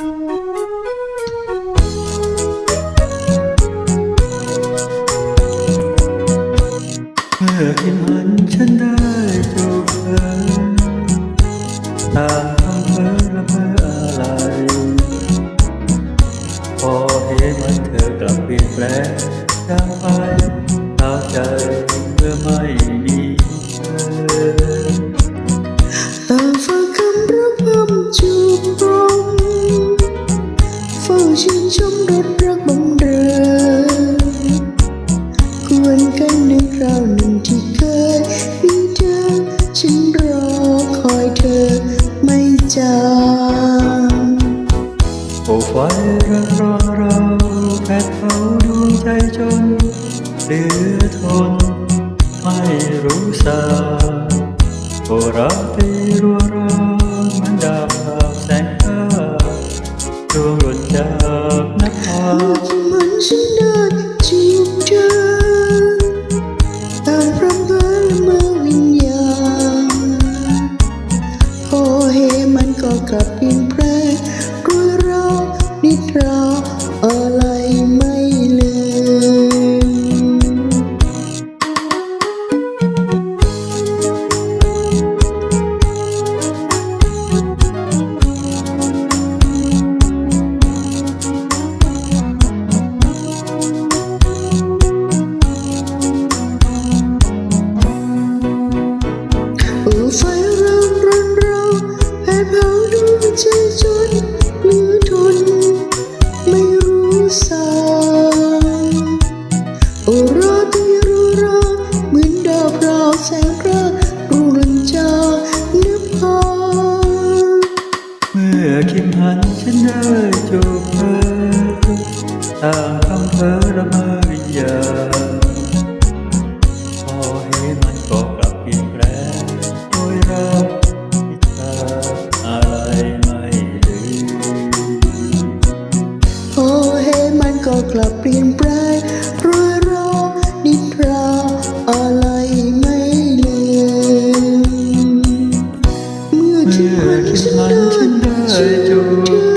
เมื่อที่มันฉันได้จูบเธอตามคำเพ้อละเพ้ออะไร พอเห็นมันเธอกลับเปลี่ยนแปลงจากไปตาใจเมื่อไม่มี โอ้ไฟรักรอเราแผดเผาดวงใจจนเดือทน ไม่รู้สาโอ้รัตที่รัว ฉันได้จูบเธอต่างคำเธอระเมอวิญาณพอให้มันก็กลับเปลี่ยนแปลงโดยเราอิจฉาอะไรไม่ลืพอให้มันก็กลับเปลี่ยนแปลงรารานิทราอะไรไม่ลืเมื่อฉันได้จูบ